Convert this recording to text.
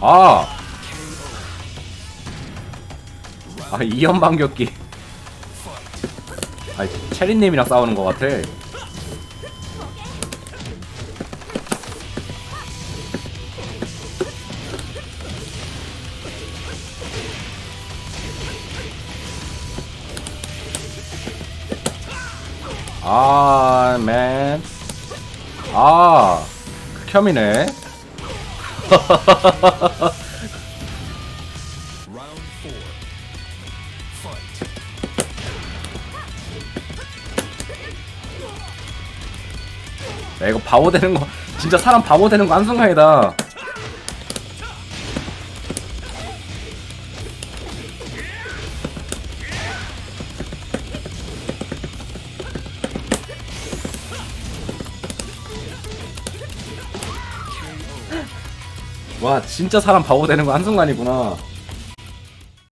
아! 아, 이연 반격기. 아, 체리님이랑 싸우는 것 같아. 아, 맨. 아, 극혐이네. 야, 이거 바보 되는 거, 진짜 사람 바보 되는 거 한순간이다. 와, 진짜 사람 바보 되는 거 한순간이구나.